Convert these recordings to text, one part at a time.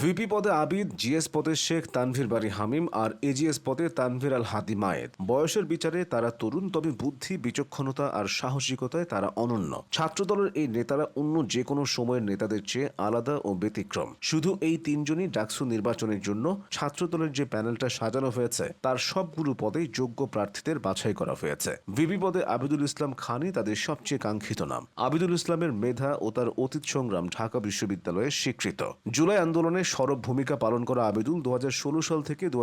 VP পদে Abid, GS পদে শেখ তানভীর বাড়ি হামিম আর এজিএস পদে তানভীর আল হাদি মায়েদ বয়সের বিচারে তারা তরুণ, তবে বুদ্ধি, বিচক্ষণতা আর সাহসিকতায় তারা অনন্য। ছাত্রদলের এই নেতারা অন্য যে কোনো সময়ের নেতাদের চেয়ে আলাদা ও ব্যতিক্রম। শুধু এই তিনজনই ডাকসু নির্বাচনের জন্য ছাত্রদলের যে প্যানেলটা সাজানো হয়েছে, তার সবগুলো পদেই যোগ্য প্রার্থীদের বাছাই করা হয়েছে। ভিপি পদে আবিদুল ইসলাম খানই তাদের সবচেয়ে কাঙ্ক্ষিত নাম। আবিদুল ইসলামের মেধা ও তার অতীত সংগ্রাম ঢাকা বিশ্ববিদ্যালয়ে স্বীকৃত। জুলাই আন্দোলনে সরব ভূমিকা পালন করা আবিদুল দু সাল থেকে দু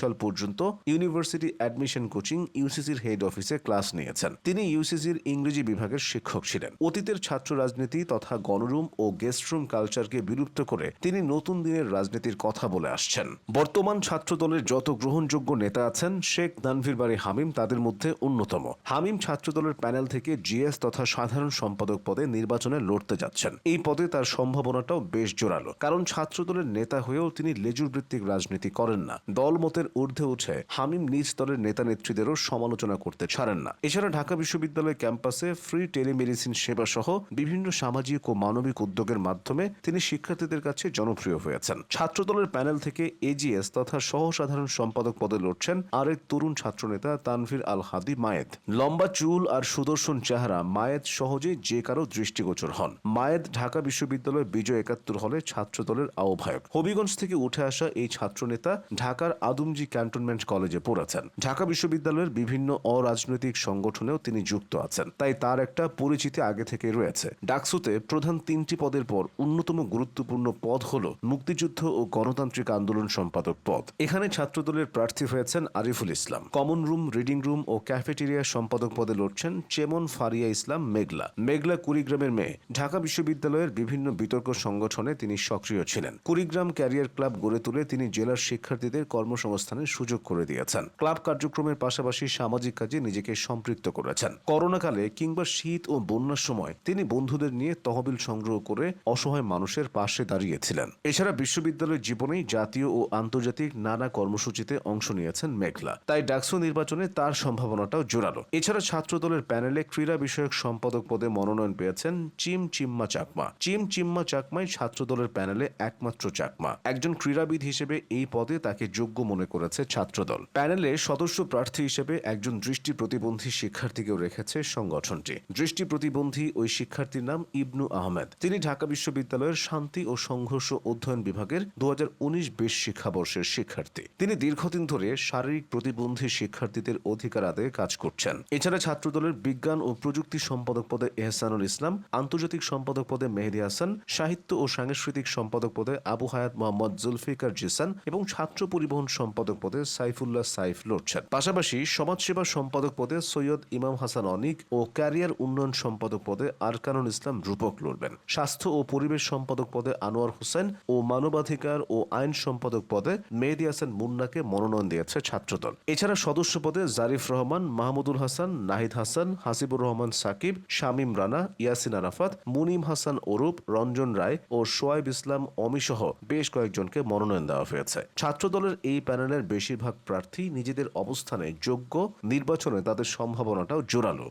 সাল পর্যন্ত ইউনিভার্সিটি অ্যাডমিশন কোচিং ইউসিসির হেড অফিসে ক্লাস নিয়েছেন। তিনি ইউসিসির ইংরেজি বিভাগের শিক্ষক ছিলেন। অতীতের ছাত্র রাজনীতি তথা গণরুম ও গেস্টরুম কালচারকে বিলুপ্ত করে তিনি নতুন দিনের রাজনীতির কথা বলে আসছেন। বর্তমান ছাত্র দলের যত গ্রহণযোগ্য নেতা আছেন, শেখ দানভীর বাড়ি হামিম তাদের মধ্যে অন্যতম। হামিম ছাত্র দলের প্যানেল থেকে জিএস তথা সাধারণ সম্পাদক পদে নির্বাচনে লড়তে যাচ্ছেন। এই পদে তার সম্ভাবনাটাও বেশ জোরালো, কারণ ছাত্রদলের নেতা হয়েও তিনি লেজুর ভিত্তিক রাজনীতি করেন না। দলমতের ঊর্ধ্বে উঠে হামিম নিজ দলের নেতা নেত্রীদেরও সমালোচনা করতে ছাড়েন না। এছাড়া ঢাকা বিশ্ববিদ্যালয় ক্যাম্পাসে ফ্রি টেলিমেডিসিন সেবা সহ বিভিন্ন সামাজিক ও মানবিক উদ্যোগের মাধ্যমে তিনি শিক্ষার্থীদের কাছে জনপ্রিয় হয়েছেন। ছাত্রদলের প্যানেল থেকে এজিএস তথা সহ সাধারণ সম্পাদক পদে লড়ছেন আরেক তরুণ ছাত্রনেতা তানভীর আল হাদি মায়েদ। লম্বা চুল আর সুদর্শন চেহারা মায়েদ সহজেই যে কারও দৃষ্টিগোচর হন। মায়েদ ঢাকা বিশ্ববিদ্যালয় বিজয় একাত্তর হলে ছাত্র ছাত্রদলের আহ্বায়ক হবিগঞ্জ থেকে উঠে আসা এই ছাত্রনেতা ঢাকার আদমজি ক্যান্টনমেন্ট কলেজে পড়েছেন। ঢাকা বিশ্ববিদ্যালয়ের বিভিন্ন অরাজনৈতিক সংগঠনেও তিনি যুক্ত আছেন। তাই তার একটা পরিচিতি আগে থেকে রয়েছে। ডাকসুতে প্রধান তিনটি পদের পর অন্যতম গুরুত্বপূর্ণ পদ হল মুক্তিযুদ্ধ ও গণতান্ত্রিক আন্দোলন সম্পাদক পদ। এখানে ছাত্রদলের প্রার্থী হয়েছেন Ariful Islam. Common room, reading room ও ক্যাফেটেরিয়া সম্পাদক পদে লড়ছেন চেমন ফারিয়া ইসলাম মেঘলা। মেঘলা কুড়িগ্রামের মেয়ে। ঢাকা বিশ্ববিদ্যালয়ের বিভিন্ন বিতর্ক সংগঠনে তিনি সক্রিয় ছিলেন। কুড়িগ্রাম ক্যারিয়ার ক্লাব গড়ে তুলে তিনি জেলার শিক্ষার্থীদের কর্মসংস্থানের সুযোগ করে দিয়েছেন। ক্লাব কার্যক্রমের পাশাপাশি সামাজিক কাজে নিজেকে সম্পৃক্ত করেছেন। করোনাকালে কিংবা শীত ও বন্যার সময় তিনি বন্ধুদের নিয়ে তহবিল সংগ্রহ করে অসহায় মানুষের পাশে দাঁড়িয়েছিলেন। এছাড়া বিশ্ববিদ্যালয়ের জীবনেই জাতীয় ও আন্তর্জাতিক নানা কর্মসূচিতে অংশ নিয়েছেন মেঘলা। তাই ডাকসু নির্বাচনে তার সম্ভাবনাটাও জোরালো। এছাড়া ছাত্র দলের প্যানেলে ক্রীড়া বিষয়ক সম্পাদক পদে মনোনয়ন পেয়েছেন চিম চিম্মা চাকমা। চিম চিম্মা চাকমাই ছাত্র দলের প্যানেলে একমাত্র চাকমা। একজন ক্রীড়াবিদ হিসেবে এই পদে তাকে যোগ্য মনে করেছে ছাত্রদল। প্যানেলে সদস্য প্রার্থী হিসেবে একজন দৃষ্টি প্রতিবন্ধী শিক্ষার্থীকেও রেখেছে সংগঠনটি। দৃষ্টি প্রতিবন্ধী ওই শিক্ষার্থীর নাম ইবনু আহমেদ। তিনি ঢাকা বিশ্ববিদ্যালয়ের শান্তি ও সংঘর্ষ অধ্যয়ন বিভাগের দু হাজার উনিশ বিশ শিক্ষাবর্ষের শিক্ষার্থী। তিনি দীর্ঘদিন ধরে শারীরিক প্রতিবন্ধী শিক্ষার্থীদের অধিকার আদায়ে কাজ করছেন। এছাড়া ছাত্রদলের বিজ্ঞান ও প্রযুক্তি সম্পাদক পদে এহসানুল ইসলাম, আন্তর্জাতিক সম্পাদক পদে মেহেদি হাসান, সাহিত্য ও সাংস্কৃতিক সম্পাদক পদে আবু হায়াত মোহাম্মদ জুলফিকার জিসান এবং ছাত্র পরিবহন সম্পাদক পদে সাইফুল্লাহ সাইফ লড়ছেন। পাশাপাশি সমাজসেবা সম্পাদক পদে সৈয়দ ইমাম হাসান অনিক ও ক্যারিয়ার উন্নয়ন সম্পাদক পদে আরকানুল ইসলাম রূপক লড়বেন। স্বাস্থ্য ও পরিবেশ সম্পাদক পদে আনোয়ার হোসেন ও মানবাধিকার ও আইন সম্পাদক পদে মেহেদি হাসান মুন্নাকে মনোনয়ন দিয়েছে ছাত্রদল। এছাড়া সদস্য পদে জারিফ রহমান, মাহমুদুল হাসান, নাহিদ হাসান, হাসিবুর রহমান সাকিব, শামীম রানা, ইয়াসিন আরাফাত, মুনিম হাসান ওরূপ, রঞ্জন রায় ও সোয়াইব ইসলাম অমিসহ বেশ কয়েকজনকে মনোনয়ন দেওয়া হয়েছে। ছাত্রদলের এই প্যানেলের বেশিরভাগ প্রার্থী নিজেদের অবস্থানে যোগ্য, নির্বাচনে তাদের সম্ভাবনাটাও জোরালো।